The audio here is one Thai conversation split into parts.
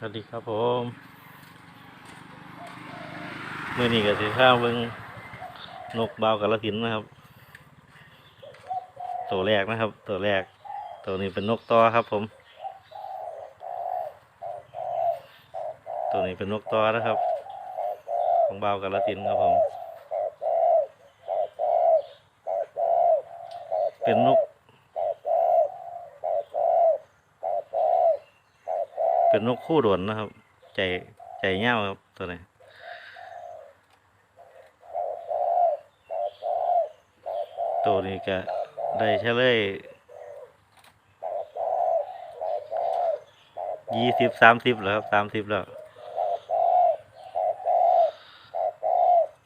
สวัสดีครับผมเมื่อนี้ก็สิข้าวเบิ่งนกเบาวกับละสินนะครับ ตัวแรกนะครับ ตัวแรก ตัวนี้เป็นนกตอครับผม ตัวนี้เป็นนกตอนะครับ ของเบาวกับละสินครับผม เป็นนก เป็นนกคู่ด่วนนะครับ ใจใจเง่าครับตัวนี้ตัวนี้ก็ได้เฉลยยี่สิบสามสิบแล้วครับสามสิบแล้ว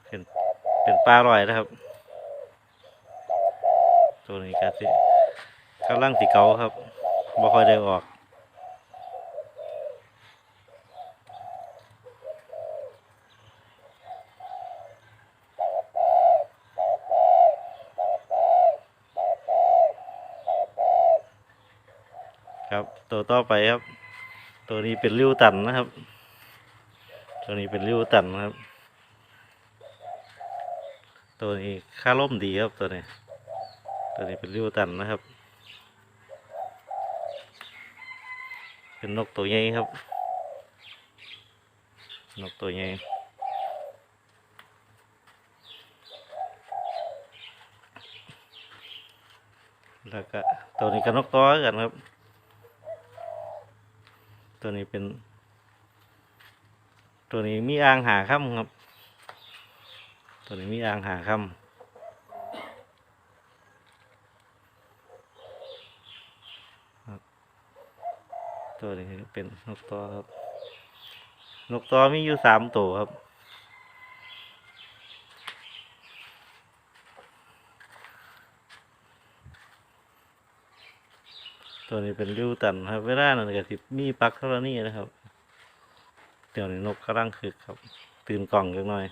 เป็นเป็นปลาลอยนะครับ ตัวนี้ก็สิกำลังสิเกาครับบ่ค่อยได้ออก ตัวต่อไปครับ ตัวนี้เป็นริ้วตันนะครับ ตัวนี้เป็นริ้วตันนะครับ ตัวนี้ค่าล่มดีครับตัวนี้ ตัวนี้เป็นริ้วตันนะครับ เป็นนกตัวใหญ่ครับ นกตัวใหญ่แล้วก็ตัวนี้ก็นกตัวกันครับ ตัวนี้เป็น ตัวนี้มีอ่างหาค่ำครับ ตัวนี้มีอ่างหาค่ำครับตัวนี้เป็นนกตัวครับ นกตัวมีอยู่สามตัวครับ ตัวนี้เป็นริ้วตันครับเวลานั่นก็สิมีปักเท่านี้นะครับ เดี๋ยวนี้นกกำลังคึกครับ ตื่นกล่องจังหน่อย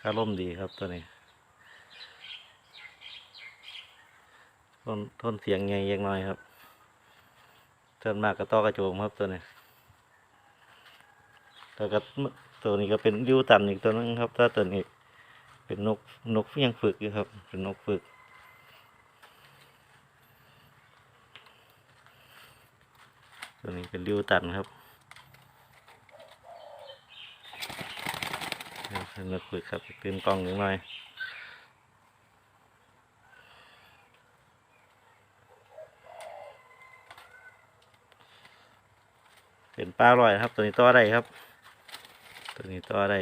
คาร่มดีครับตัวนี้ทนทนเสียงไงยังน้อยครับเทินมากกระต้อกระโจมครับตัวนี้แล้วก็ตัวนี้ก็เป็นริ้วตันอีกตัวนึงครับถ้าตัวนี้เป็นนกนกยังฝึกอยู่ครับ เป็นนกฝึก ตัวนี้เป็นริ้วตันครับเดี๋ยวขึ้นมาคุยครับตื่นกล้องนิดหน่อยเป็นปลาลอยครับ ตัวนี้ต่อได้ครับ ตัวนี้ต่อได้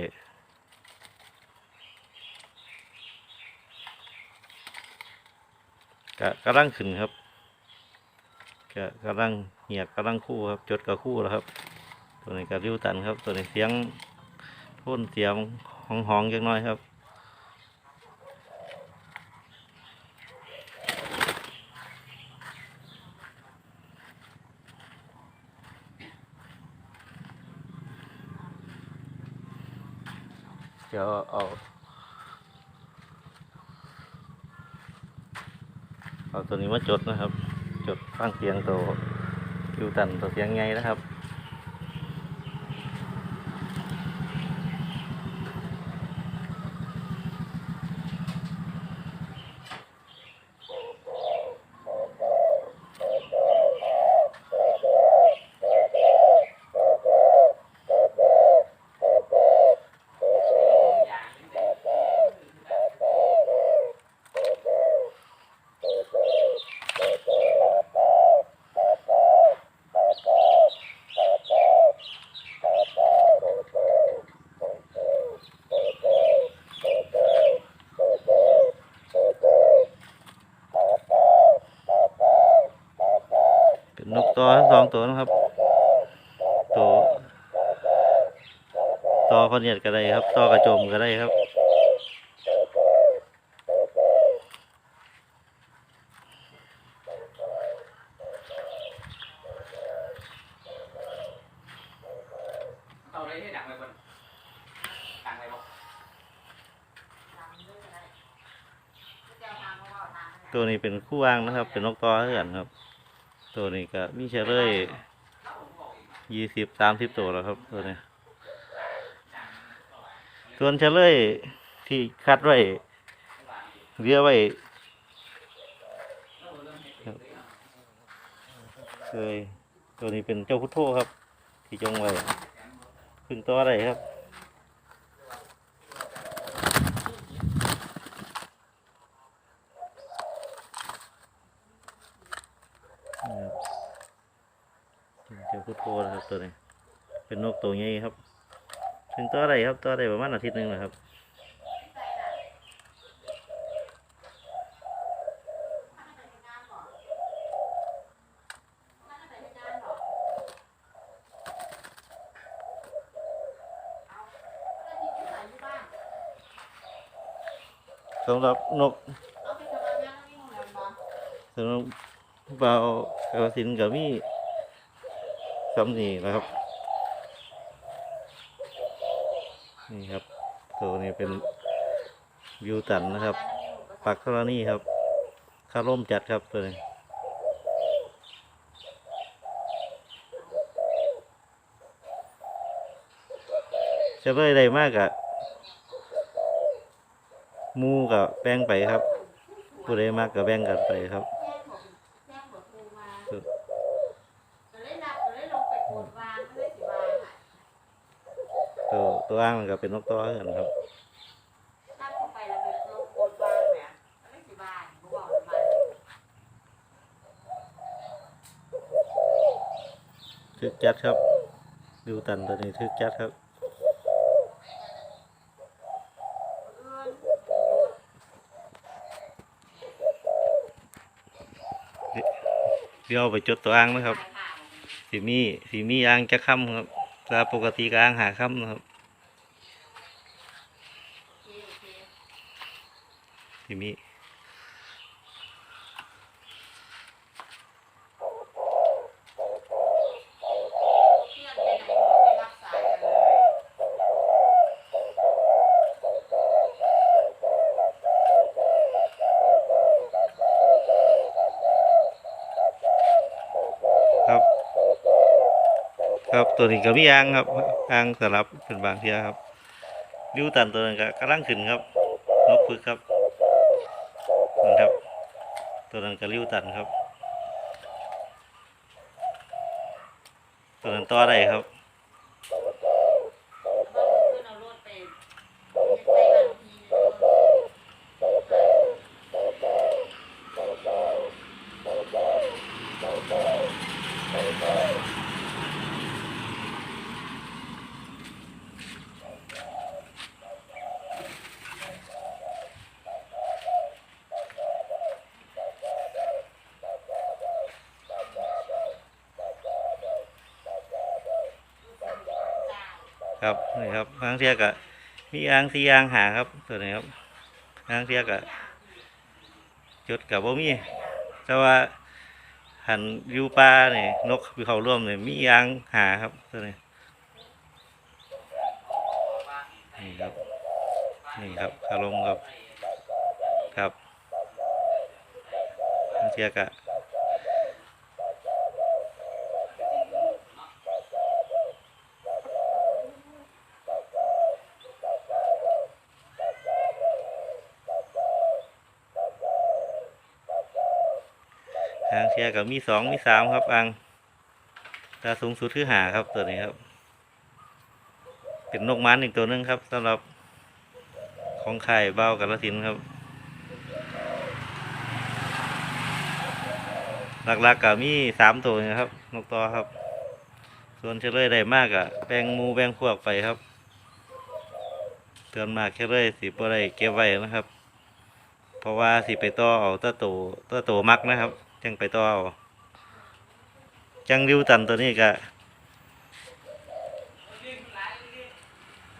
กะกำลังขึ้นครับ ก็กำลังเหียกกำลังคู่ครับ จดกับคู่แล้วครับ ตัวนี้ก็ริ้วตันครับ ตัวนี้เสียงทุนเสียงห้องห้องๆจังน้อยครับเดี๋ยวเอาเอาตัวนี้มาจดนะครับ จดฟังเสียงตัวคิวตันตัวเสียงไงนะครับ เป็นนก ตัวทั้งสองตัวนะครับตัวต่อพะเนียดก็ได้ครับต่อกระโจมก็ได้ครับเอาอะไรให้ดังไปบนดังไปบอกตัวนี้เป็นคู่อ้างนะครับ เป็นนกต่อเหือนครับ ตัวนี้ก็มีเชลเลยยี่สิบสามสิบตัวแล้วครับตัวนี้ ส่วนเฉลยที่คัดไว้เรียไว้เคยตัวนี้เป็นเจ้าพุทโธครับ ที่จงไว้พึ่งตัวอะไรครับ นี่ครับเจ้าพุทโธนะครับ ตัวนี้ เป็นนกตัวใหญ่ครับ ถึงตัวอะไรครับตัวอะไรประมาณอาทิตย์หนึ่งนะครับสำหรับนกสำหรับเบาวกระสินกับมี สำนีนะครับ นี่ครับตัวนี้เป็นวิวตันนะครับ ปักธรณีครับคาร่มจัดครับตัวนี้จะเลยได้มากอะมูกับแบ่งไปครับผู้ใดมากกับแบ่งกันไปครับ ตัวอ้างมันก็เป็นนกตัวกันครับทึกจัดครับดูตันตัวนี้ทึกจัดครับเดี๋ยวเอาไปจดตัวอ้างนะครับสีมีสีมีอ้างจะค่ำครับแลาปกติก็อ้างหาค่ำนะครับ สีมีครับ ครับตัวนี้ก็มีอ่างครับอ่างสลับเป็นบางเทียครับดิวตันตัวนั้นก็กำลังขึ้นครับนกพึกครับ ตัวนั้นก็ริ้วตันครับ ตัวนั้นต่อได้ครับ ครับนี่ครับบางเทียก็มีอ่างสี่อ่างหาครับตัวนี้ครับบางเทียก็จุดกับบ่มีแต่ว่าหันยูป่าเนี่ยนกเขาร่วมเนี่ยมีอ่างหาครับตัวนี้นี่ครับนี่ครับคารมครับครับบางเทียก็ห ทียก็มีสองมีสามครับอ่างตาสูงสุดคือหาครับตัวนี้ครับ เป็นนกมันอีกตัวนึงครับสำหรับของไข่เบ้ากาละสินครับหลักๆก็มีสามตัวนะครับ นกต่อครับ ส่วนเชลเลยได้มากอะแบ่งมูแบ่งพวกไปครับเตือนมากเชลเลยสิบ่ได้เก็บไว้นะครับ เพราะว่าสิไปต่อเอาตะโตตะโตมักนะครับ จังไปต่อเอาจังริวตันตัวนี้ก็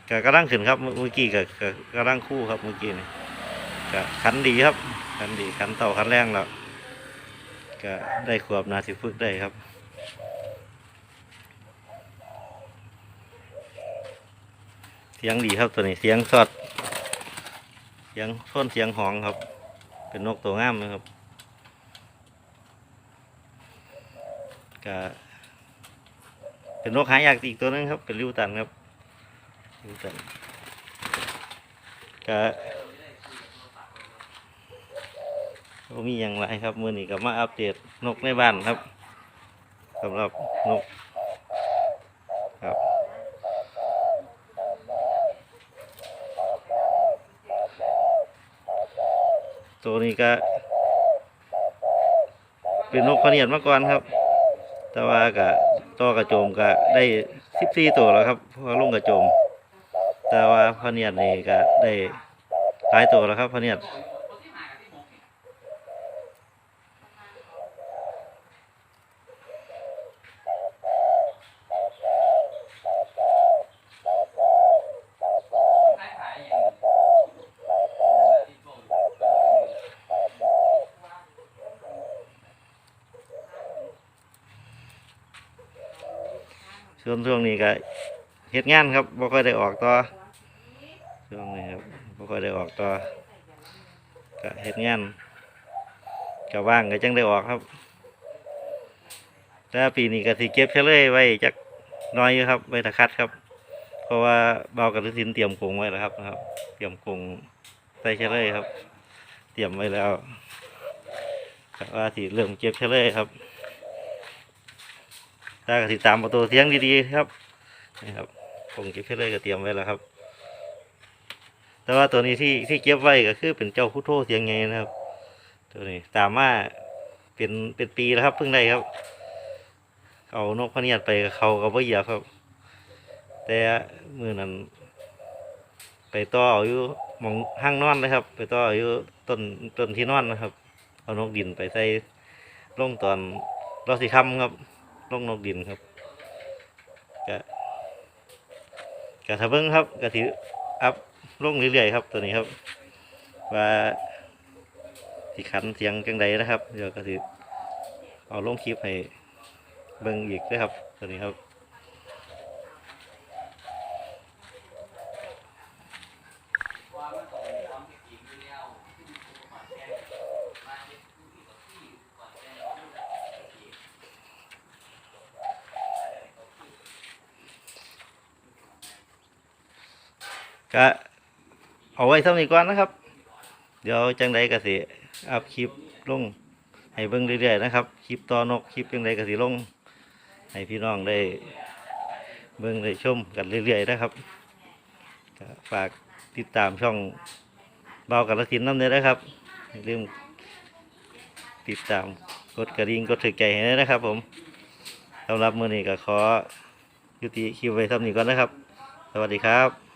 ก็กำลังขึ้นครับเมื่อกี้ก็ก็กำลังคู่ครับเมื่อกี้นี่ก็ขันดีครับขันดีขันเต่าขันแรงแล้วก็ได้ขวบนาสิฝึกได้ครับเสียงดีครับตัวนี้เสียงสดเสียงท้นเสียงหองครับ เป็นนกตัวงามนะครับ ก็เป็นนกหายากอีกตัวนึงครับ เป็นริวตันครับริวตันก็มีอย่างไรครับมือนี้ก็มาอัปเดตนกในบ้านครับสำหรับนกครับตัวนี้ก็เป็นนกพเนียดมาก่อนครับ แต่ว่ากะต่อกระโจมก็ได้สิบสี่ตัวแล้วครับพอลงกระโจม แต่ว่าพเนียดนี่ก็ได้หลายตัวแล้วครับพเนียด คนที่หากับที่หมกนี่ขายขายอย่างที่พวก ส่วนช่วงนี้ก็เฮ็ดงานครับบ่ค่อยได้ออกต่อช่วงนี้ครับบ่ค่อยได้ออกต่อก็เฮ็ดงานก็ว่างก็จังได้ออกครับแต่ปีนี้ก็สิเก็บเฉลยไว้จักน้อยอยู่ครับไว้ตะคัดครับ เพราะว่าเบากับฤสินเตรียมกรงไว้แล้วครับนะครับ เตรียมกรงใส่เฉลยครับ เตรียมไว้แล้วว่าสิเริ่มเก็บเฉลยครับ ถ้าก็ติดตามประตูเสียงดีๆครับนี่ครับผมเก็บเฉลยก็เตรียมไว้แล้วครับ แต่ว่าตัวนี้ที่ที่เก็บไว้ก็คือเป็นเจ้าพุทโธเสียงไงนะครับ ตัวนี้ตามมาเป็นเป็นปีแล้วครับเพิ่งได้ครับ เอานกพเนียดไปเขากับว่าเหยียบครับ แต่มือนั้น ไปต่อเอาอยู่หมองห้างนอนเลยครับ ไปต่อเอาอยู่ต้นต้นที่นอนนะครับ เอานกดินไปใส่ลงตอนรอสีคำครับ ลงนกดินครับกะกะทะเบิ้งครับกะถืออัพลงเรื่อยๆครับตัวนี้ครับ ว่าสิขันเสียงจังใดนะครับ เดี๋ยวกะถือเอาลงคลิปให้เบิ้งอีกด้วยครับ ตัวนี้ครับ ว่ามันต้องความจริงอยู่แล้วที่มีคนมาแจ้งมาเฮ็ดผู้ที่กับที่ก่อนแจ้งเราจะเอง ก็เอาไว้เท่านี้ก่อนนะครับ เดี๋ยวจังใดก็สิอัพคลิปลงให้เบิ่งเรื่อยๆนะครับ คลิปต่อนกคลิปจังใดก็สิลง ให้พี่น้องได้เบิ่งได้ชมกันเรื่อยๆนะครับฝากติดตามช่องเบากับละสินน้ำเด้อนะครับอย่าลืมติดตามกดกระดิ่งกดถึกใจให้ด้นะครับ ผมสำหรับมือนี้ก็ขอยุติคลิปไว้ท่านี้ก่อนนะครับ สวัสดีครับ